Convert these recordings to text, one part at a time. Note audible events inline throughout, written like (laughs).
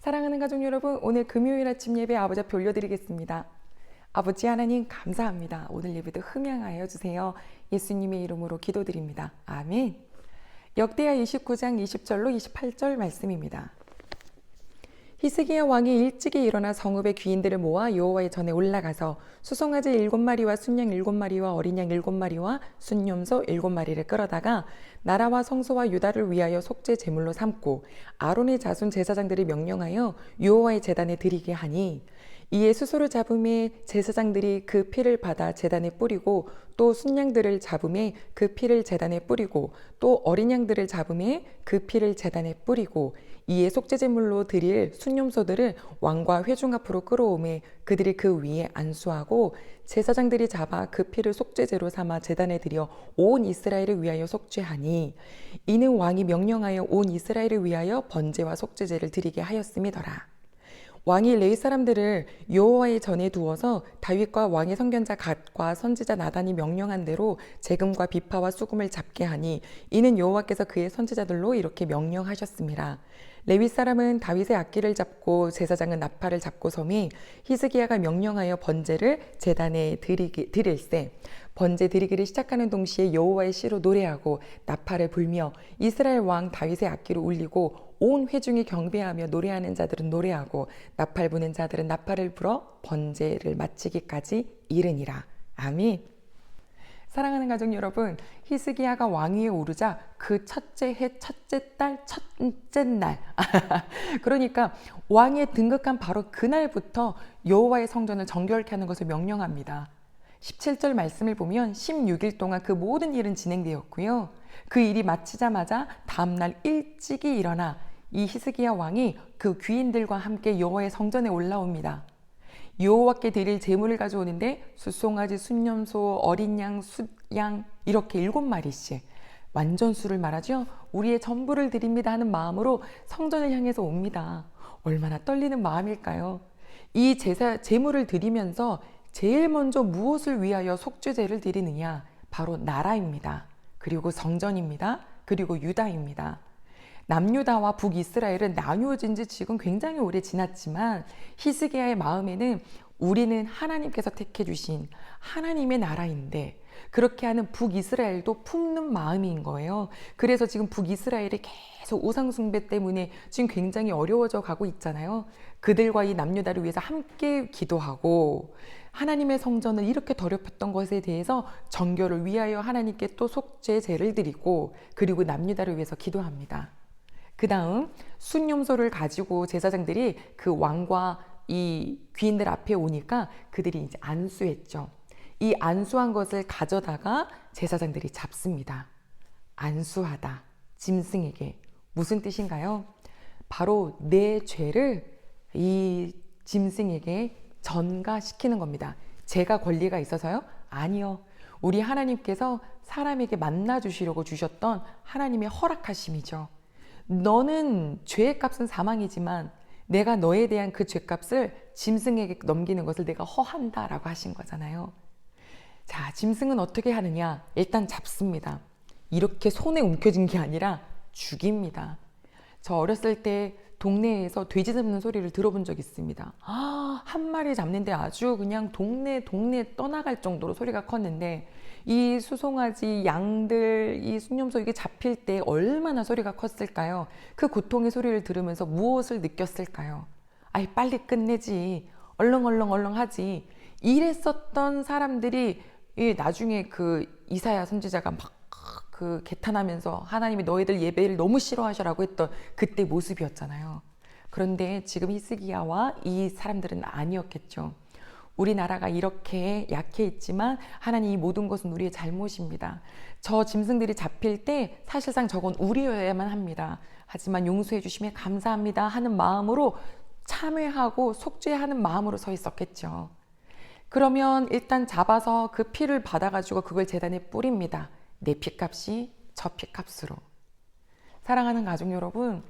사랑하는 가족 여러분, 오늘 금요일 아침 예배 아버지 앞에 올려드리겠습니다. 아버지 하나님 감사합니다. 오늘 예배도 흠양하여 주세요. 예수님의 이름으로 기도드립니다. 아멘. 역대하 29장 20절로 28절 말씀입니다. 히스기야 왕이 일찍이 일어나 성읍의 귀인들을 모아 여호와의 전에 올라가서 수송아지 일곱 마리와 순양 일곱 마리와 어린 양 일곱 마리와 순염소 일곱 마리를 끌어다가 나라와 성소와 유다를 위하여 속죄 제물로 삼고 아론의 자손 제사장들이 명령하여 여호와의 제단에 드리게 하니 이에 수소를 잡음에 제사장들이 그 피를 받아 제단에 뿌리고 또 순양들을 잡음에 그 피를 제단에 뿌리고 또 어린 양들을 잡음에 그 피를 제단에 뿌리고 이에 속죄제물로 드릴 순념소들을 왕과 회중 앞으로 끌어오매 그들이 그 위에 안수하고 제사장들이 잡아 그 피를 속죄제로 삼아 제단에 드려 온 이스라엘을 위하여 속죄하니 이는 왕이 명령하여 온 이스라엘을 위하여 번제와 속죄제를 드리게 하였음이더라. 왕이 레위 사람들을 여호와의 전에 두어서 다윗과 왕의 선견자 갓과 선지자 나단이 명령한 대로 재금과 비파와 수금을 잡게 하니 이는 여호와께서 그의 선지자들로 이렇게 명령하셨습니다. 레위 사람은 다윗의 악기를 잡고 제사장은 나팔을 잡고 섬이 히스기야가 명령하여 번제를 제단에 드리기, 드릴세 번제 드리기를 시작하는 동시에 여호와의 시로 노래하고 나팔을 불며 이스라엘 왕 다윗의 악기를 울리고 온 회중이 경배하며 노래하는 자들은 노래하고 나팔 부는 자들은 나팔을 불어 번제를 마치기까지 이르니라. 아멘. 사랑하는 가족 여러분, 히스기야가 왕위에 오르자 그 첫째 해, 첫째 달, 첫째 날. (laughs) 그러니까 왕위에 등극한 바로 그날부터 여호와의 성전을 정결케 하는 것을 명령합니다. 17절 말씀을 보면 16일 동안 그 모든 일은 진행되었고요. 그 일이 마치자마자 다음날 일찍이 일어나 이 히스기야 왕이 그 귀인들과 함께 여호와의 성전에 올라옵니다. 여호와께 드릴 제물을 가져오는데 수송아지, 순념소, 어린 양, 숫양 이렇게 일곱 마리씩 완전 수를 말하죠. 우리의 전부를 드립니다 하는 마음으로 성전을 향해서 옵니다. 얼마나 떨리는 마음일까요? 이 제사 제물을 드리면서 제일 먼저 무엇을 위하여 속죄제를 드리느냐? 바로 나라입니다. 그리고 성전입니다. 그리고 유다입니다. 남유다와 북이스라엘은 나누어진 지 지금 굉장히 오래 지났지만 히스기야의 마음에는 우리는 하나님께서 택해 주신 하나님의 나라인데 그렇게 하는 북이스라엘도 품는 마음인 거예요. 그래서 지금 북이스라엘이 계속 우상숭배 때문에 지금 굉장히 어려워져 가고 있잖아요. 그들과 이 남유다를 위해서 함께 기도하고 하나님의 성전을 이렇게 더럽혔던 것에 대해서 정결을 위하여 하나님께 또 속죄 제를 드리고 그리고 남유다를 위해서 기도합니다. 그 다음 순념소를 가지고 제사장들이 그 왕과 이 귀인들 앞에 오니까 그들이 이제 안수했죠. 이 안수한 것을 가져다가 제사장들이 잡습니다. 안수하다. 짐승에게. 무슨 뜻인가요? 바로 내 죄를 이 짐승에게 전가시키는 겁니다. 제가 권리가 있어서요? 아니요. 우리 하나님께서 사람에게 만나 주시려고 주셨던 하나님의 허락하심이죠. 너는 죄의 값은 사망이지만 내가 너에 대한 그 죄값을 짐승에게 넘기는 것을 내가 허한다라고 하신 거잖아요. 자, 짐승은 어떻게 하느냐? 일단 잡습니다. 이렇게 손에 움켜쥔 게 아니라 죽입니다. 저 어렸을 때 동네에서 돼지 잡는 소리를 들어본 적 있습니다. 아, 한 마리 잡는데 아주 그냥 동네 동네 떠나갈 정도로 소리가 컸는데 이 수송아지, 양들, 이 순념소 이게 잡힐 때 얼마나 소리가 컸을까요? 그 고통의 소리를 들으면서 무엇을 느꼈을까요? 아이 빨리 끝내지. 얼렁얼렁 얼렁 하지. 이랬었던 사람들이 나중에 그 이사야 선지자가 막 그 개탄하면서 하나님이 너희들 예배를 너무 싫어하셔라고 했던 그때 모습이었잖아요. 그런데 지금 히스기야와 이 사람들은 아니었겠죠. 우리나라가 이렇게 약해 있지만 하나님 이 모든 것은 우리의 잘못입니다. 저 짐승들이 잡힐 때 사실상 저건 우리여야만 합니다. 하지만 용서해 주시면 감사합니다 하는 마음으로 참회하고 속죄하는 마음으로 서 있었겠죠. 그러면 일단 잡아서 그 피를 받아가지고 그걸 재단에 뿌립니다. 내 피값이 저 피값으로. 사랑하는 가족 여러분,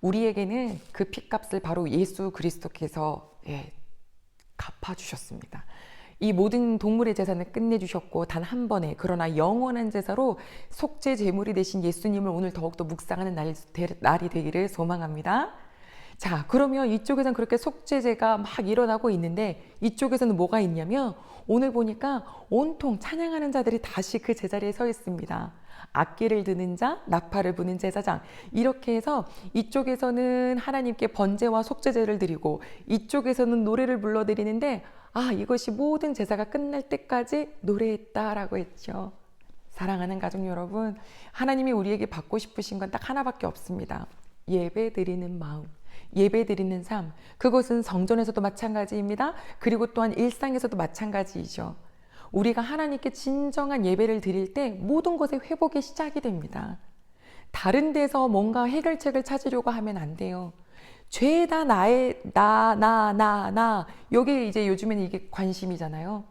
우리에게는 그 피값을 바로 예수 그리스도께서 예, 갚아주셨습니다. 이 모든 동물의 재산을 끝내주셨고 단 한 번에 그러나 영원한 제사로 속죄 제물이 되신 예수님을 오늘 더욱더 묵상하는 날이, 날이 되기를 소망합니다. 자, 그러면 이쪽에서는 그렇게 속죄제가 막 일어나고 있는데 이쪽에서는 뭐가 있냐면 오늘 보니까 온통 찬양하는 자들이 다시 그 제자리에 서 있습니다. 악기를 드는 자, 나팔을 부는 제사장. 이렇게 해서 이쪽에서는 하나님께 번제와 속죄제를 드리고 이쪽에서는 노래를 불러 드리는데 아, 이것이 모든 제사가 끝날 때까지 노래했다라고 했죠. 사랑하는 가족 여러분, 하나님이 우리에게 받고 싶으신 건 딱 하나밖에 없습니다. 예배 드리는 마음, 예배 드리는 삶. 그것은 성전에서도 마찬가지입니다. 그리고 또한 일상에서도 마찬가지이죠. 우리가 하나님께 진정한 예배를 드릴 때 모든 것의 회복이 시작이 됩니다. 다른 데서 뭔가 해결책을 찾으려고 하면 안 돼요. 죄다 나의 나 나 나 나 여기 이제 요즘에는 이게 관심이잖아요.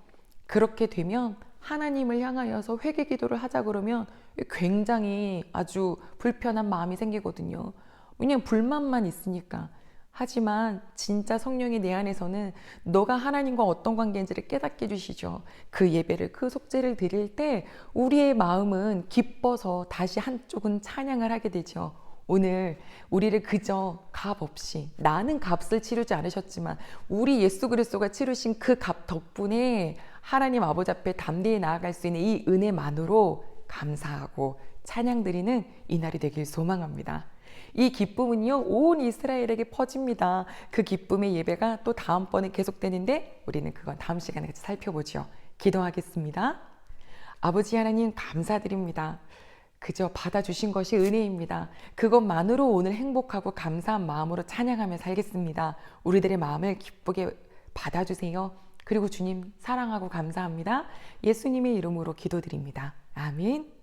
그렇게 되면 하나님을 향하여서 회개 기도를 하자 그러면 굉장히 아주 불편한 마음이 생기거든요. 왜냐면 불만만 있으니까. 하지만 진짜 성령이 내 안에서는 너가 하나님과 어떤 관계인지를 깨닫게 해주시죠. 그 예배를, 그 속죄를 드릴 때 우리의 마음은 기뻐서 다시 한쪽은 찬양을 하게 되죠. 오늘 우리를 그저 값 없이 나는 값을 치르지 않으셨지만 우리 예수 그리스도가 치르신 그 값 덕분에 하나님 아버지 앞에 담대히 나아갈 수 있는 이 은혜만으로 감사하고 찬양 드리는 이 날이 되길 소망합니다. 이 기쁨은요, 온 이스라엘에게 퍼집니다. 그 기쁨의 예배가 또 다음번에 계속되는데 우리는 그건 다음 시간에 같이 살펴보죠. 기도하겠습니다. 아버지 하나님 감사드립니다. 그저 받아주신 것이 은혜입니다. 그것만으로 오늘 행복하고 감사한 마음으로 찬양하며 살겠습니다. 우리들의 마음을 기쁘게 받아주세요. 그리고 주님 사랑하고 감사합니다. 예수님의 이름으로 기도드립니다. 아멘.